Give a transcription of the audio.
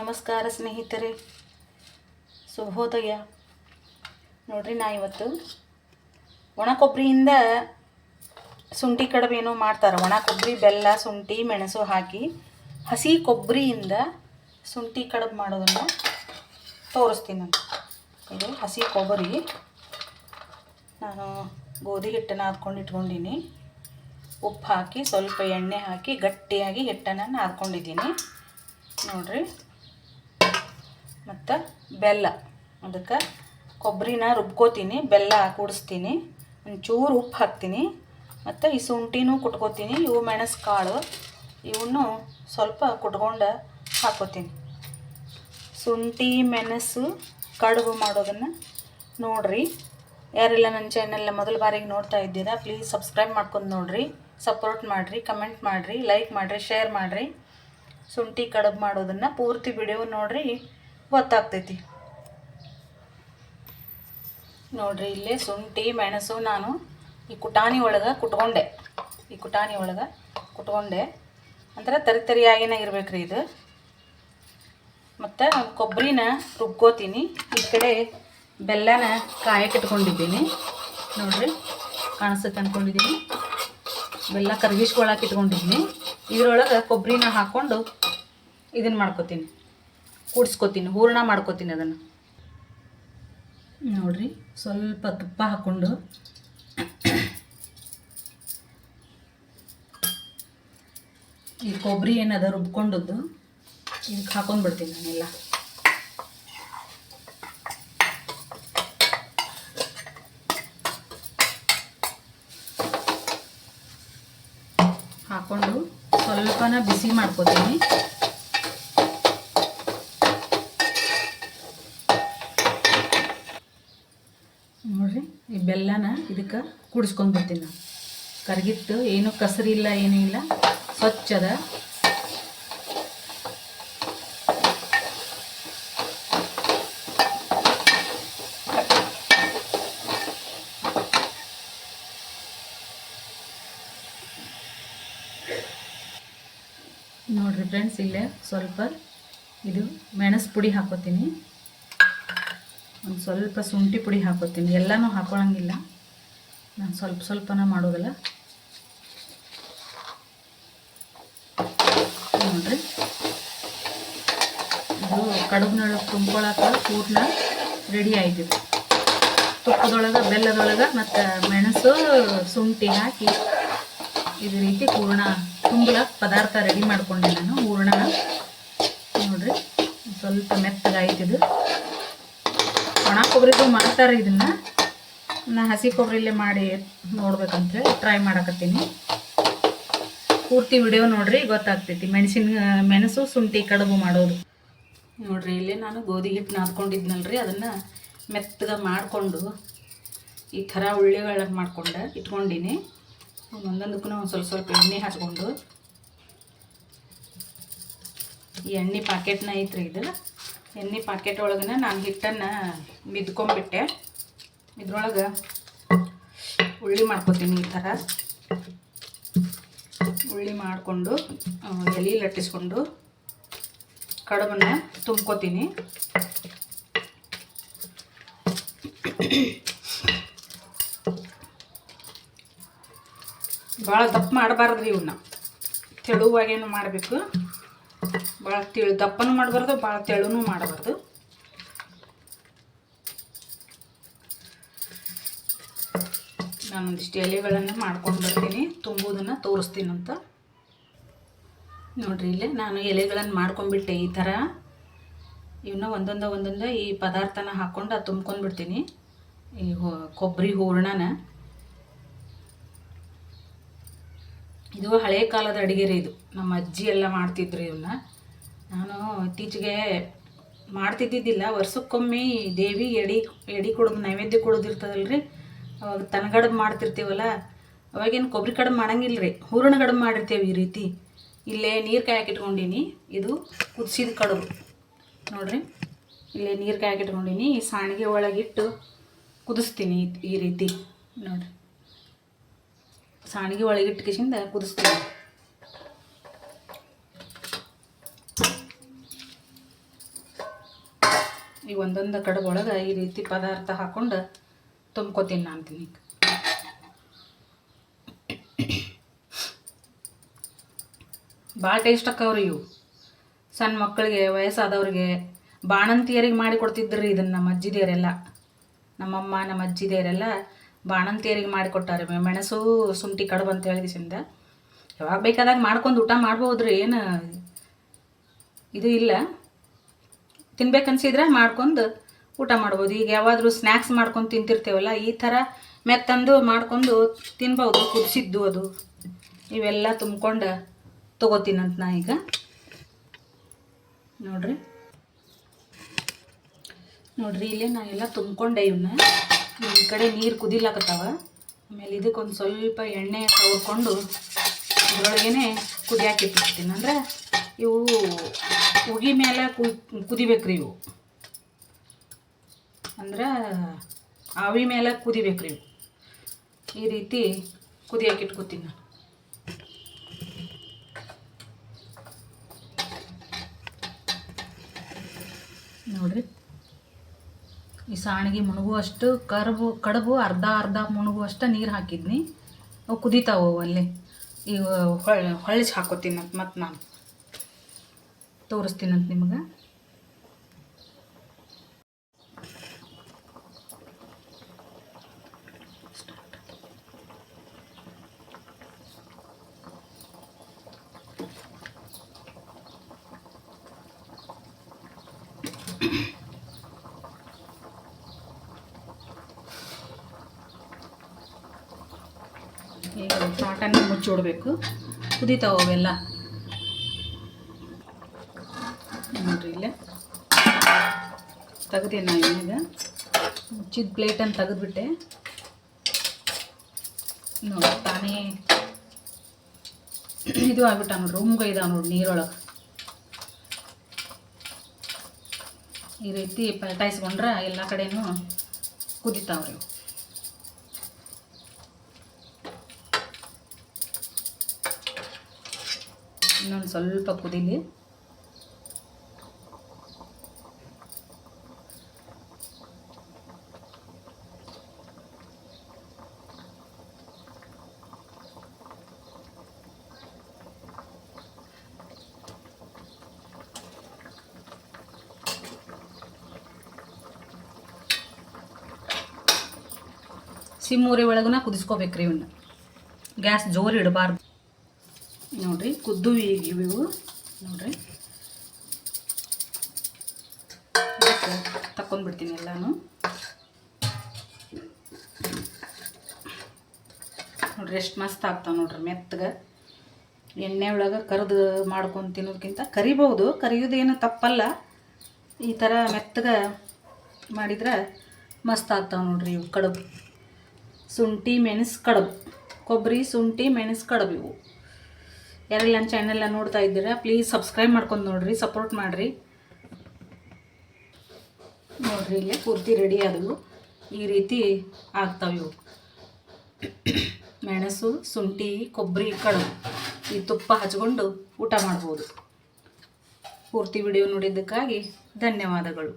ನಮಸ್ಕಾರ ಸ್ನೇಹಿತರೆ. ಶುಭೋದಯ. ನೋಡ್ರಿ ನಾ ಇವತ್ತು ಒಣ ಕೊಬ್ಬರಿಯಿಂದ ಶುಂಠಿ ಏನೋ ಮಾಡ್ತಾರೆ. ಒಣ ಕೊಬ್ಬರಿ ಬೆಲ್ಲ, ಶುಂಠಿ, ಮೆಣಸು ಹಾಕಿ ಹಸಿ ಕೊಬ್ಬರಿಯಿಂದ ಶುಂಠಿ ಕಡುಬು ಮಾಡೋದನ್ನು ತೋರಿಸ್ತೀನಿ ನಾನು. ಇದು ಹಸಿ ಕೊಬ್ಬರಿ. ನಾನು ಗೋಧಿ ಹಿಟ್ಟನ್ನು ಹಾಕ್ಕೊಂಡು ಇಟ್ಕೊಂಡಿನಿ ಉಪ್ಪು ಹಾಕಿ ಸ್ವಲ್ಪ ಎಣ್ಣೆ ಹಾಕಿ ಗಟ್ಟಿಯಾಗಿ ಹಿಟ್ಟನ್ನು ನಾದ್ಕೊಂಡಿದ್ದೀನಿ. ನೋಡ್ರಿ. ಮತ್ತು ಬೆಲ್ಲ. ಅದಕ್ಕೆ ಕೊಬ್ಬರಿನ ರುಬ್ಕೋತೀನಿ, ಬೆಲ್ಲ ಕೂಡಿಸ್ತೀನಿ. ಒಂಚೂರು ಉಪ್ಪು ಹಾಕ್ತೀನಿ. ಮತ್ತು ಈ ಶುಂಠಿನೂ ಕುಟ್ಕೋತೀನಿ, ಇವು ಮೆಣಸು ಕಾಳು ಇವನ್ನು ಸ್ವಲ್ಪ ಕುಟ್ಕೊಂಡು ಹಾಕೋತೀನಿ. ಶುಂಠಿ, ಮೆಣಸು ಕಡುಬು ಮಾಡೋದನ್ನು ನೋಡ್ರಿ. ಯಾರೆಲ್ಲ ನನ್ನ ಚಾನೆಲ್ನ ಮೊದಲ ಬಾರಿಗೆ ನೋಡ್ತಾ ಇದ್ದೀರಾ ಪ್ಲೀಸ್ ಸಬ್ಸ್ಕ್ರೈಬ್ ಮಾಡ್ಕೊಂಡು ನೋಡಿರಿ. ಸಪೋರ್ಟ್ ಮಾಡಿರಿ ಕಮೆಂಟ್ ಮಾಡಿರಿ ಲೈಕ್ ಮಾಡಿರಿ ಶೇರ್ ಮಾಡಿರಿ. ಶುಂಠಿ ಕಡುಬು ಮಾಡೋದನ್ನು ಪೂರ್ತಿ ವಿಡಿಯೋ ನೋಡ್ರಿ. ಗೊತ್ತಾಗ್ತೈತಿ. ನೋಡ್ರಿ, ಇಲ್ಲೇ ಶುಂಠಿ, ಮೆಣಸು ನಾನು ಈ ಕುಟಾಣಿ ಒಳಗೆ ಕುಟ್ಕೊಂಡೆ. ಈ ಕುಟಾಣಿ ಒಳಗೆ ಕುಟ್ಕೊಂಡೆ. ಅಂದ್ರೆ ತರಿ ಇರ್ಬೇಕು ಇರ್ಬೇಕ್ರಿ ಇದು. ಮತ್ತು ಕೊಬ್ಬರಿನ ರುಬ್ಕೋತೀನಿ. ಈ ಕಡೆ ಬೆಲ್ಲನ ಕಾಯಕ್ಕೆ ಇಟ್ಕೊಂಡಿದ್ದೀನಿ ನೋಡ್ರಿ ಕಾಣಿಸುತ್ತೆ ಅಂದ್ಕೊಂಡಿದ್ದೀನಿ ಬೆಲ್ಲ ಕರ್ಗಿಸ್ಕೊಳಕ್ಕೆ ಇಟ್ಕೊಂಡಿದ್ದೀನಿ. ಇದರೊಳಗೆ ಕೊಬ್ಬರಿನ ಹಾಕ್ಕೊಂಡು ಇದನ್ನು ಮಾಡ್ಕೊತೀನಿ. ಕೂಡಿಸ್ಕೊತೀನಿ, ಹೂರ್ಣ ಮಾಡ್ಕೊತೀನಿ ಅದನ್ನು. ನೋಡ್ರಿ, ಸ್ವಲ್ಪ ತುಪ್ಪ ಹಾಕ್ಕೊಂಡು. ಈ ಕೊಬ್ಬರಿ ಏನದ ರುಬ್ಕೊಂಡದ್ದು ಇದಕ್ಕೆ ಹಾಕೊಂಡು ಬಿಡ್ತೀನಿ ನಾನೆಲ್ಲ. ಹಾಕ್ಕೊಂಡು ಸ್ವಲ್ಪನ ಬಿಸಿ ಮಾಡ್ಕೋತೀನಿ ನೋಡ್ರಿ ಈ ಬೆಲ್ಲನ ಇದಕ್ಕೆ ಕುಡಿಸ್ಕೊಂಡು ಬರ್ತೀನಿ ನಾನು. ಕರಗಿತ್ತು, ಏನು ಕಸರಿಲ್ಲ ಏನೂ ಇಲ್ಲ. ಸ್ವಚ್ಛದ. ನೋಡ್ರಿ ಫ್ರೆಂಡ್ಸ್ ಇಲ್ಲೇ ಸ್ವಲ್ಪ ಇದು ಮೆಣಸು ಪುಡಿ ಹಾಕೋತೀನಿ. ಒಂದು ಸ್ವಲ್ಪ ಶುಂಠಿ ಪುಡಿ ಹಾಕೋತೀನಿ ಎಲ್ಲನೂ ಹಾಕೊಳ್ಳಂಗಿಲ್ಲ ನಾನು ಸ್ವಲ್ಪ ಸ್ವಲ್ಪನ ಮಾಡೋದಲ್ಲ. ನೋಡ್ರಿ. ಇದು ಕಡುಬಿನೊಳಗೆ ತುಂಬ್ಕೊಳಕ್ಕೆ ಪೂರ್ಣ ರೆಡಿ ಆಯ್ತಿದೆ ತುಪ್ಪದೊಳಗೆ, ಬೆಲ್ಲದೊಳಗೆ ಮತ್ತು ಮೆಣಸು, ಶುಂಠಿ ಹಾಕಿ ಇದೇ ರೀತಿ ಹೂರ್ಣ ತುಂಬಲಕ್ಕೆ ಪದಾರ್ಥ ರೆಡಿ ಮಾಡ್ಕೊಂಡೆ ನಾನು. ಹೂರ್ಣ ನೋಡ್ರಿ. ಸ್ವಲ್ಪ ಮೆತ್ತಗಾಯ್ತಿದು. ಒಣ ಕೊಬ್ಬರಿದು ಮಾಡ್ತಾರೆ ಇದನ್ನು. ನಾ ಹಸಿ ಕೊಬ್ಬರಿಲ್ಲೇ ಮಾಡಿ ನೋಡ್ಬೇಕಂತೇಳಿ ಟ್ರೈ ಮಾಡಕತ್ತೀನಿ. ಪೂರ್ತಿ ವಿಡಿಯೋ ನೋಡ್ರಿ ಗೊತ್ತಾಗ್ತೈತಿ. ಮೆಣಸಿನ, ಮೆಣಸು, ಶುಂಠಿ, ಕಡುಬು ಮಾಡೋದು. ನೋಡ್ರಿ ಇಲ್ಲೇ ನಾನು ಗೋಧಿ ಹಿಟ್ಟು ನಾದ್ಕೊಂಡಿದ್ನಲ್ರಿ, ಅದನ್ನು ಮೆತ್ತಗೆ ಮಾಡಿಕೊಂಡು ಈ ಥರ ಉಳ್ಳಿಗಳ ಮಾಡ್ಕೊಂಡು ಇಟ್ಕೊಂಡಿನಿ. ಒಂದೊಂದಕ್ಕೂ ಒಂದು ಸ್ವಲ್ಪ ಸ್ವಲ್ಪ ಎಣ್ಣೆ ಹಚ್ಕೊಂಡು. ಈ ಎಣ್ಣೆ ಪಾಕೆಟ್ನ ಐತ್ರಿ ಇದು. ಎಣ್ಣೆ ಪಾಕೆಟ್ ಒಳಗನ ನಾನು ಹಿಟ್ಟನ್ನು ಮಿದ್ಕೊಂಬಿಟ್ಟೆ. ಇದ್ರೊಳಗೆ ಉಳ್ಳಿ ಮಾಡ್ಕೊತೀನಿ ಈ ಥರ. ಉಳ್ಳಿ ಮಾಡಿಕೊಂಡು ಎಲೆ ಲಟ್ಟಿಸ್ಕೊಂಡು ಕಡುಬನ್ನು ತುಂಬ್ಕೋತೀನಿ. ಭಾಳ ದಪ್ಪ ಮಾಡಬಾರ್ದ್ರಿ ಇವನ್ನ ತೆಳುವಾಗೇನು ಮಾಡಬೇಕು? ಭಾಳ ತಿಳಿ ದಪ್ಪನೂ ಮಾಡಬಾರ್ದು ಭಾಳ ತೆಳುನೂ ಮಾಡಬಾರ್ದು. ನಾನೊಂದಿಷ್ಟು ಎಲೆಗಳನ್ನು ಮಾಡ್ಕೊಂಡು ಬರ್ತೀನಿ ತುಂಬುವುದನ್ನು ತೋರಿಸ್ತೀನಂತ. ನೋಡ್ರಿ ಇಲ್ಲೇ ನಾನು ಎಲೆಗಳನ್ನು ಮಾಡ್ಕೊಂಡ್ಬಿಟ್ಟೆ ಈ ಥರ. ಇವನ್ನ ಒಂದೊಂದು ಒಂದೊಂದು ಈ ಪದಾರ್ಥನ ಹಾಕ್ಕೊಂಡು ಅದು ತುಂಬ್ಕೊಂಡ್ಬಿಡ್ತೀನಿ ಈ ಕೊಬ್ಬರಿ ಹೂರ್ಣನ. ಇದು ಹಳೆ ಕಾಲದ ಅಡುಗೆ ರೀ ಇದು. ನಮ್ಮ ಅಜ್ಜಿ ಎಲ್ಲ ಮಾಡ್ತಿದ್ರು ಇವನ್ನ ನಾನು ಇತ್ತೀಚೆಗೆ ಮಾಡ್ತಿದ್ದಿದ್ದಿಲ್ಲ. ವರ್ಷಕ್ಕೊಮ್ಮೆ ದೇವಿ ಎಡಿ ಎಡಿ ಕೊಡೋದು, ನೈವೇದ್ಯ ಕೊಡೋದಿರ್ತದಲ್ಲ ರೀ ಅವಾಗ ತನಗಡಬು ಮಾಡ್ತಿರ್ತೀವಲ್ಲ, ಅವಾಗೇನು ಕೊಬ್ಬರಿ ಕಡ್ಬು ಮಾಡಂಗಿಲ್ಲ ರೀ ಹೂರಣ ಕಡ್ಬು ಮಾಡಿರ್ತೀವಿ ಈ ರೀತಿ. ಇಲ್ಲೇ ನೀರು ಕಾಯಕ್ಕೆ ಇಟ್ಕೊಂಡಿನಿ. ಇದು ಕುದಿಸಿದ ಕಡುಬು. ನೋಡ್ರಿ. ಇಲ್ಲೇ ನೀರು ಕಾಯಕ್ಕೆ ಇಟ್ಕೊಂಡಿನಿ. ಈ ಸಾಣಿಗೆ ಒಳಗಿಟ್ಟು ಕುದಿಸ್ತೀನಿ ಈ- ರೀತಿ. ನೋಡ್ರಿ. ಸಾಣಿಗೆ ಒಳಗಿಟ್ಟು ಕುದಿಸ್ತೀನಿ. ಈ ಒಂದೊಂದು ಕಡುಬು ಒಳಗೆ ಈ ರೀತಿ ಪದಾರ್ಥ ಹಾಕೊಂಡು ತುಂಬ್ಕೊತೀನಿ ನಾನು ತಿನ್ನಕ್ಕೆ ಭಾಳ ಟೇಸ್ಟ್ ಅಕ್ಕವ್ರಿ ಇವು. ಸಣ್ಣ ಮಕ್ಕಳಿಗೆ ವಯಸ್ಸಾದವ್ರಿಗೆ ಬಾಣಂತಿಯರಿಗೆ ಮಾಡಿ ಕೊಡ್ತಿದ್ರಿ ಇದನ್ನು ನಮ್ಮ ಅಜ್ಜಿದೇರೆಲ್ಲ. ನಮ್ಮಮ್ಮ, ನಮ್ಮ ಅಜ್ಜಿದೇರೆಲ್ಲ ಬಾಣಂತಿಯರಿಗೆ ಮಾಡಿಕೊಟ್ಟಾರೆ ಮೆಣಸು, ಶುಂಠಿ ಕಡುಬು ಅಂತ ಹೇಳಿದಿಂದ ಯಾವಾಗ ಬೇಕಾದಾಗ ಮಾಡ್ಕೊಂಡು ಊಟ ಮಾಡ್ಬೋದ್ರಿ, ಏನು ಇದು ಇಲ್ಲ. ತಿನ್ಬೇಕನ್ಸಿದ್ರೆ ಮಾಡ್ಕೊಂಡು ಊಟ ಮಾಡ್ಬೋದು. ಈಗ ಯಾವಾದರೂ ಸ್ನ್ಯಾಕ್ಸ್ ಮಾಡ್ಕೊಂಡು ತಿಂತಿರ್ತೇವಲ್ಲ, ಈ ಥರ ಮೆತ್ತಂದು ಮಾಡ್ಕೊಂಡು ತಿನ್ಬೋದು, ಕುದಿಸಿದ್ದು ಅದು. ಇವೆಲ್ಲ ತುಂಬ್ಕೊಂಡು ತೊಗೋತೀನಂತ ನಾ ಈಗ. ನೋಡ್ರಿ. ನೋಡ್ರಿ, ಇಲ್ಲಿ ನಾ ಎಲ್ಲ ತುಂಬ್ಕೊಂಡೆ ಇವನ್ನ ಈ ಕಡೆ ನೀರು ಕುದಿಲಾಕತ್ತಾವ. ಆಮೇಲೆ ಇದಕ್ಕೊಂದು ಸ್ವಲ್ಪ ಎಣ್ಣೆ ಸವರ್ಕೊಂಡು ಅದರೊಳಗೇನೆ ಕುದಿಯಾಕಿಟ್ಟಿರ್ತೀನಿ ಅಂದ್ರೆ ಇವು ಉಗಿ ಮೇಲೆ ಕುದಿಬೇಕ್ರಿ ಇವು. ಅಂದ್ರೆ ಆವಿ ಮೇಲೆ ಕುದಿಬೇಕ್ರಿ ಇವು. ಈ ರೀತಿ ಕುದಿಯಾಕೆ ಇಟ್ಕೋತೀನಿ ನಾನು. ನೋಡ್ರಿ. ಈ ಸಾಣಿಗೆ ಮುಳುಗುವಷ್ಟು ಕರ್ಬು, ಕಡುಬು, ಅರ್ಧ ಅರ್ಧ ಮುಳುಗುವಷ್ಟು ನೀರು ಹಾಕಿದ್ನಿ. ಅವು ಕುದಿತಾವು ಅಲ್ಲಿ. ಈಗ ಹೊಳ್ ಹೊಳ್ಳಿಸಿ ಹಾಕೋತೀನಿ ಮತ್ತು ನಾನು. ತೋರಿಸ್ತೀನಂತ ನಿಮಗೆ. ಈಗ ತಾಟನ್ನ ಮುಚ್ಚಿಡ್ಬೇಕು ಕುದಿತಾವ ಅವೆಲ್ಲ ನೋಡ್ರಿ ಇಲ್ಲೇ ತೆಗ್ದೇನೆ ನಾ ಈಗ ಮುಚ್ಚಿದ ಪ್ಲೇಟನ್ನು ತೆಗೆದ್ಬಿಟ್ಟೆ. ನೋಡಿ, ತಾನೇ ಇದು ಆಗ್ಬಿಟ್ಟ ನೋಡಿ, ರೂಮ್ಗೆ ಇದ ನೋಡಿ ನೀರೊಳಗೆ. ಈ ರೀತಿ ಪಲಟಾಯಿಸ್ಕೊಂಡ್ರೆ ಎಲ್ಲ ಕಡೆನೂ ಕುದಿತಾವ್ರಿ. ಇನ್ನೊಂದು ಸ್ವಲ್ಪ ಕುದೀಲಿ. ಸಿಮ್ಮೂರಿ ಒಳಗನ ಕುದಿಸ್ಕೋಬೇಕ್ರಿ ಇವನ್ನ ಗ್ಯಾಸ್ ಜೋರು ಇಡಬಾರ್ದು. ನೋಡ್ರಿ, ಕುದ್ದು ಈಗ ಇವು. ನೋಡ್ರಿ. ತಕ್ಕೊಂಡ್ಬಿಡ್ತೀನಿ ಎಲ್ಲಾನು. ನೋಡ್ರಿ, ಎಷ್ಟು ಮಸ್ತ್ ಆಗ್ತಾವ ನೋಡ್ರಿ, ಮೆತ್ತಗೆ. ಎಣ್ಣೆ ಒಳಗೆ ಕರಿದು ಮಾಡ್ಕೊಂಡು ತಿನ್ನೋದಕ್ಕಿಂತ ಕರಿಬೋದು ಕರಿಯೋದೇನು ತಪ್ಪಲ್ಲ. ಈ ಥರ ಮೆತ್ತಗೆ ಮಾಡಿದ್ರೆ ಮಸ್ತ್ ಆಗ್ತಾವ ನೋಡ್ರಿ ಇವು ಕಡುಬು. ಶುಂಠಿ ಮೆಣಸು ಕಡುಬು ಕೊಬ್ಬರಿ, ಶುಂಠಿ ಮೆಣಸು ಕಡುಬು ಇವು. ಯಾರೆಲ್ಲ ನನ್ನ ಚಾನೆಲ್ನ ನೋಡ್ತಾ ಇದ್ದೀರಾ ಪ್ಲೀಸ್ ಸಬ್ಸ್ಕ್ರೈಬ್ ಮಾಡ್ಕೊಂಡು ನೋಡಿರಿ ಸಪೋರ್ಟ್ ಮಾಡಿರಿ. ನೋಡಿರಿ ಇಲ್ಲೇ ಪೂರ್ತಿ ರೆಡಿ ಆದವು. ಈ ರೀತಿ ಆಗ್ತಾವೆ ಇವು. ಮೆಣಸು, ಶುಂಠಿ, ಕೊಬ್ಬರಿ, ಕಡುಬು ಈ ತುಪ್ಪ ಹಚ್ಕೊಂಡು ಊಟ ಮಾಡ್ಬೋದು. ಪೂರ್ತಿ ವಿಡಿಯೋ ನೋಡಿದ್ದಕ್ಕಾಗಿ ಧನ್ಯವಾದಗಳು.